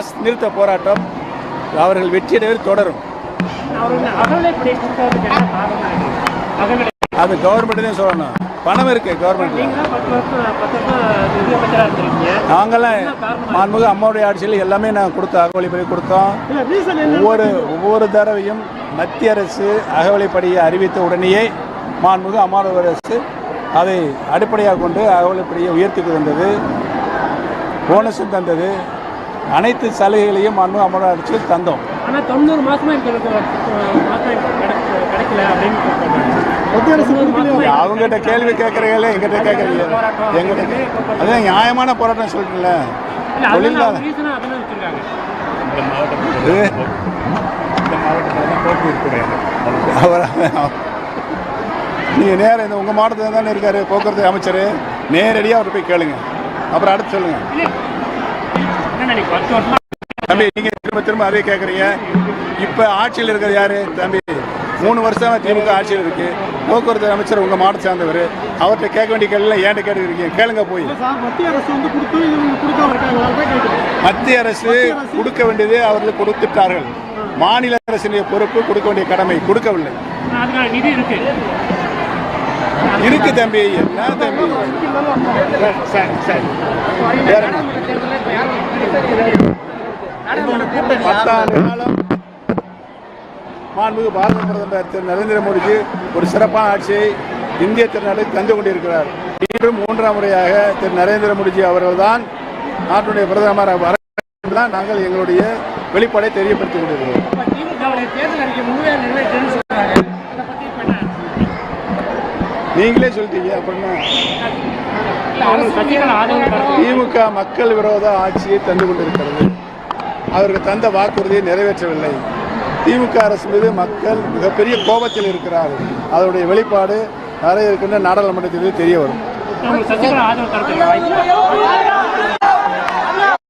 Bus நிறுத்த போராட்டம் அவர்கள் வெற்றியடைவது தொடரும். அது கவர்மெண்ட் தான் சொல்லணும். பணம் இருக்கு கவர்மெண்ட்ல நீங்க தான் பத்து வருஷம் பத்து வருஷம் நிதியமைச்சராக இருந்திருக்கீங்க. நாங்கெல்லாம் மாண்புமிகு அம்மாவுடைய ஆட்சியில் எல்லாமே நான் கொடுத்தோம். அகவலிப்படி கொடுத்தோம் ஒவ்வொரு ஒவ்வொரு தடவையும் மத்திய அரசு அகவலிப்படியை அறிவித்த உடனேயே மாண்புமிகு அம்மாவுடைய அரசு அதை அடிப்படையாக கொண்டு அகவலிப்படியை உயர்த்தி வந்தது. போனஸும் தந்தது. அனைத்து சலுகைகளையும் மாண்புமிகு அம்மாவுடைய அரசு தந்தோம். ஆனா தொண்ணூறு மாசமா எங்களுக்கு அஹ், மாசம் கிடைக்க- கிடைக்கல அப்படின்னு சொல்றாங்க. மத்திய அரசு அவங்ககிட்ட கேள்வி கேட்குறீங்களே எங்கிட்ட கேட்குறீங்க எங்கிட்ட அதான் நியாயமான போராட்டம்? சொல்லிட்டுல தொழிலாளர் அவர் நீங்கள் நேரம் இந்த உங்கள் மாவட்டத்தில் தானே இருக்காரு போக்குவரத்து அமைச்சர்? நேரடியாக அவர்கிட்ட போய் கேளுங்க. அப்புறம் அடுத்து சொல்லுங்கள் நீங்க தம்பி நீங்கள் திரும்ப திரும்ப அதே கேட்குறீங்க இப்போ ஆட்சியில் இருக்கிறது யார்? தம்பி மூணு வருஷமா திமுக ஆட்சியில் இருக்கு. போக்குவரத்து அமைச்சர் உங்கள் மாவட்டத்தை சார்ந்தவர். அவர்கிட்ட கேட்க வேண்டிய கேள்வி ஏன்ட்ட கேட்டுக்கிறீங்க? கேளுங்க போய். மத்திய அரசு கொடுக்க வேண்டியது அவர்களுக்கு கொடுத்துட்டார்கள். மாநில அரசினுடைய பொறுப்பு கொடுக்க வேண்டிய கடமை கொடுக்கவில்லை. இருக்கு. இருக்கு தம்பி. என்ன தம்பி? சரி சரி? பத்தாண்டு காலம் மாண்புமிகு பாரத பிரதமர் திரு நரேந்திர மோடிஜி ஒரு சிறப்பான ஆட்சியை இந்திய திருநாட்டுக்கு தந்து கொண்டிருக்கிறார். மீண்டும் மூன்றாம் முறையாக திரு நரேந்திர மோடிஜி அவர்கள்தான் நாட்டுடைய பிரதமர் வர நாங்கள் எங்களுடைய வெளிப்பாடை தெரியப்படுத்திக் கொண்டிருக்கிறோம். நீங்களே சொல்லிட்டீங்க அப்படின்னா திமுக மக்கள் விரோத ஆட்சியை தந்து கொண்டிருக்கிறது. அவருக்கு தந்த வாக்குறுதியை நிறைவேற்றவில்லை. திமுக அரசு மீது மக்கள் மிகப்பெரிய கோபத்தில் இருக்கிறார்கள். அதனுடைய வெளிப்பாடு நிறைய இருக்கின்ற நாடாளுமன்றத்திலே தெரிய வரும்.